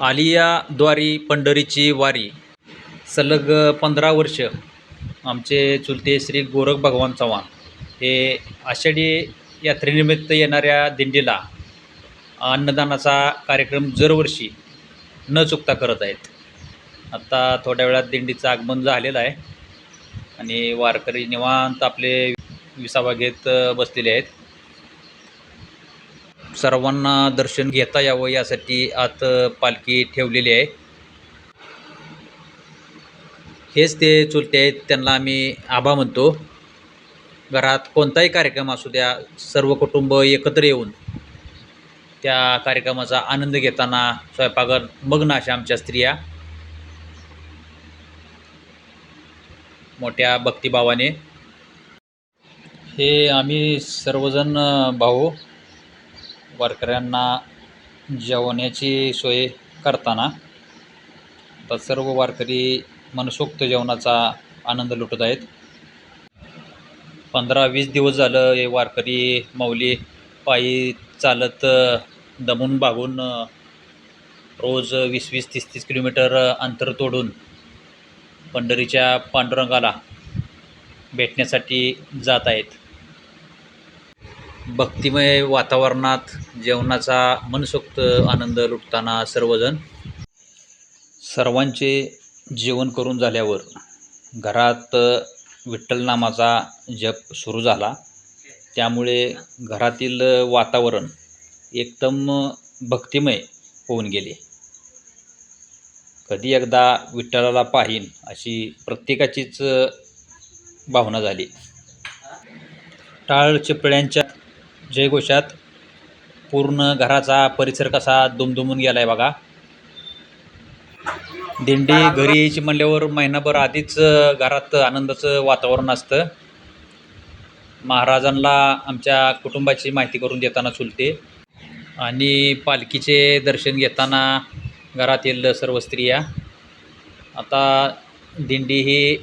आलियाद्वारी पंढरीची वारी. सलग पंधरा वर्ष आमचे चुलते श्री गोरख भगवान चव्हाण हे आषाढी यात्रेनिमित्त येणाऱ्या दिंडीला अन्नदानाचा कार्यक्रम दरवर्षी न चुकता करत आहेत. आत्ता थोड्या वेळात दिंडीचं आगमन झालेलं आहे आणि वारकरी निवांत आपले विसावा घेत बसलेले आहेत. सर्वांना दर्शन घेता यावं यासाठी आत पालखी ठेवलेली आहे. हेच ते चुलते आहेत त्यांना आम्ही आभा म्हणतो. घरात कोणताही कार्यक्रम असू द्या सर्व कुटुंब एकत्र येऊन त्या कार्यक्रमाचा आनंद घेताना स्वयंपाकात मग्न अशा आमच्या स्त्रिया. मोठ्या भक्तिभावाने. हे आम्ही सर्वजण भाऊ वारकऱ्यांना जेवण्याची सोय करताना आता सर्व वारकरी मनसोक्त जेवणाचा आनंद लुटत आहेत. पंधरा वीस दिवस झालं हे वारकरी माऊली पायी चालत दमून भागून रोज वीस वीस तीस तीस किलोमीटर अंतर तोडून पंढरीच्या पांडुरंगाला भेटण्यासाठी जात आहेत. भक्तिमय वातावरणात जेवणाचा मनसोक्त आनंद लुटताना सर्वजण सर्वांचे जेवण करून झाल्यावर घरात विठ्ठल नामाचा जप सुरू झाला. त्यामुळे घरातील वातावरण एकदम भक्तिमय होऊन गेले. कधी एकदा विठ्ठलाला पाहीन अशी प्रत्येकाचीच भावना झाली. टाळ चिपळ्यांच्या जयघोषात पूर्ण घराचा परिसर कसा दुमदुमून गेला आहे बघा. दिंडी घरी यायची म्हणल्यावर महिनाभर आधीच घरात आनंदाचं वातावरण असतं. महाराजांना आमच्या कुटुंबाची माहिती करून देताना चुलते आणि पालखीचे दर्शन घेताना घरातील सर्व स्त्रिया. आता दिंडी ही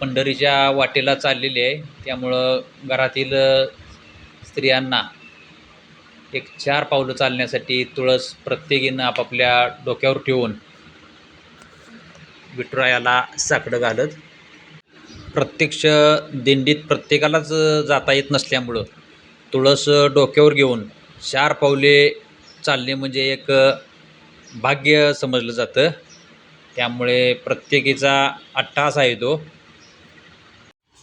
पंढरीच्या वाटेला चाललेली आहे. त्यामुळं घरातील स्त्रियांना एक चार पावलं चालण्यासाठी तुळस प्रत्येकीनं आपापल्या डोक्यावर ठेवून विठुरायाला साकडं घालत. प्रत्यक्ष दिंडीत प्रत्येकालाच जाता येत नसल्यामुळं तुळस डोक्यावर घेऊन चार पावले चालणे म्हणजे एक भाग्य समजलं जातं. त्यामुळे प्रत्येकीचा अट्टहास आहे तो.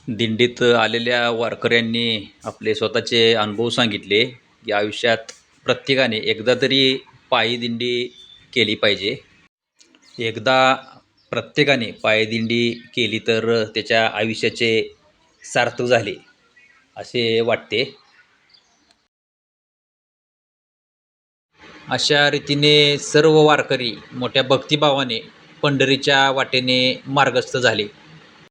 दिंडीत आलेल्या वारकऱ्यांनी आपले स्वतःचे अनुभव सांगितले की आयुष्यात प्रत्येकाने एकदा तरी पायी दिंडी केली पाहिजे. एकदा प्रत्येकाने पायदिंडी केली तर त्याच्या आयुष्याचे सार्थक झाले असे वाटते. अशा रीतीने सर्व वारकरी मोठ्या भक्तिभावाने पंढरीच्या वाटेने मार्गस्थ झाले.